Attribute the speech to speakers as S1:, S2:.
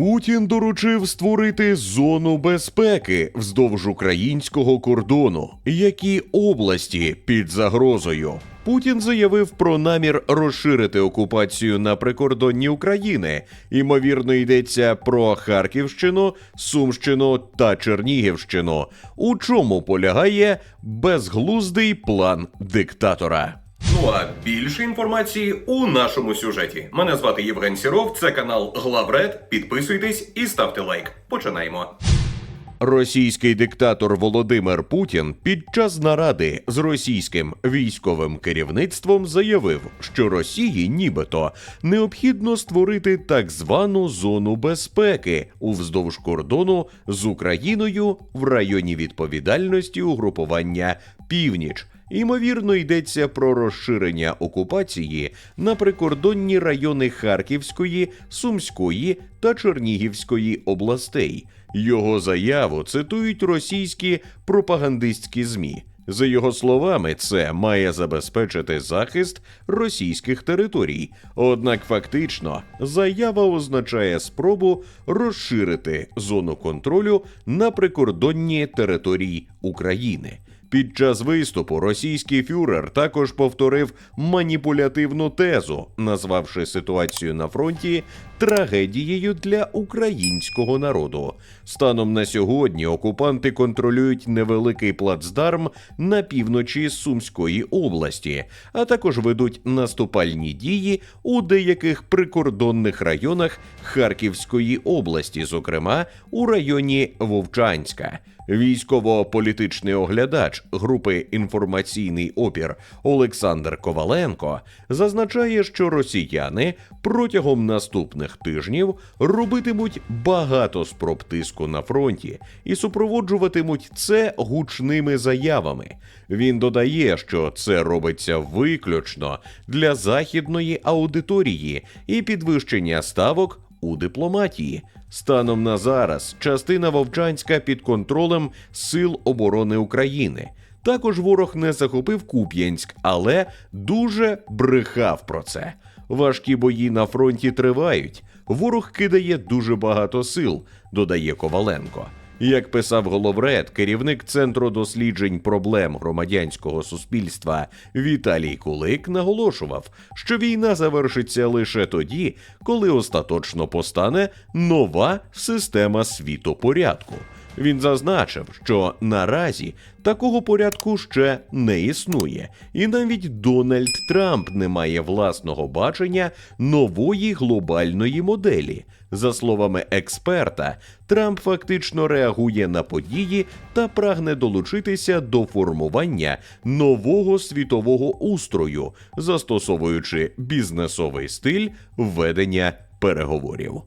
S1: Путін доручив створити зону безпеки вздовж українського кордону. Які області під загрозою? Путін заявив про намір розширити окупацію на прикордонні України. Ймовірно, йдеться про Харківщину, Сумщину та Чернігівщину. У чому полягає безглуздий план диктатора?
S2: Ну а більше інформації у нашому сюжеті. Мене звати Євген Сіров, це канал Главред. Підписуйтесь і ставте лайк. Починаємо.
S1: Російський диктатор Володимир Путін під час наради з російським військовим керівництвом заявив, що Росії нібито необхідно створити так звану зону безпеки уздовж кордону з Україною в районі відповідальності угрупування Північ. Ймовірно, йдеться про розширення окупації на прикордонні райони Харківської, Сумської та Чернігівської областей. Його заяву цитують російські пропагандистські ЗМІ. За його словами, це має забезпечити захист російських територій. Однак фактично заява означає спробу розширити зону контролю на прикордонні території України. Під час виступу російський фюрер також повторив маніпулятивну тезу, назвавши ситуацію на фронті трагедією для українського народу. Станом на сьогодні окупанти контролюють невеликий плацдарм на півночі Сумської області, а також ведуть наступальні дії у деяких прикордонних районах Харківської області, зокрема у районі Вовчанська. Військово-політичний оглядач групи інформаційний опір Олександр Коваленко зазначає, що росіяни протягом наступних тижнів робитимуть багато спроб тиску на фронті і супроводжуватимуть це гучними заявами. Він додає, що це робиться виключно для західної аудиторії і підвищення ставок у дипломатії. Станом на зараз частина Вовчанська під контролем Сил оборони України. Також ворог не захопив Куп'янськ, але дуже брехав про це. Важкі бої на фронті тривають. Ворог кидає дуже багато сил, додає Коваленко. Як писав Головред, керівник центру досліджень проблем громадянського суспільства Віталій Кулик наголошував, що війна завершиться лише тоді, коли остаточно постане нова система світопорядку. Він зазначив, що наразі такого порядку ще не існує, і навіть Дональд Трамп не має власного бачення нової глобальної моделі. За словами експерта, Трамп фактично реагує на події та прагне долучитися до формування нового світового устрою, застосовуючи бізнесовий стиль ведення переговорів.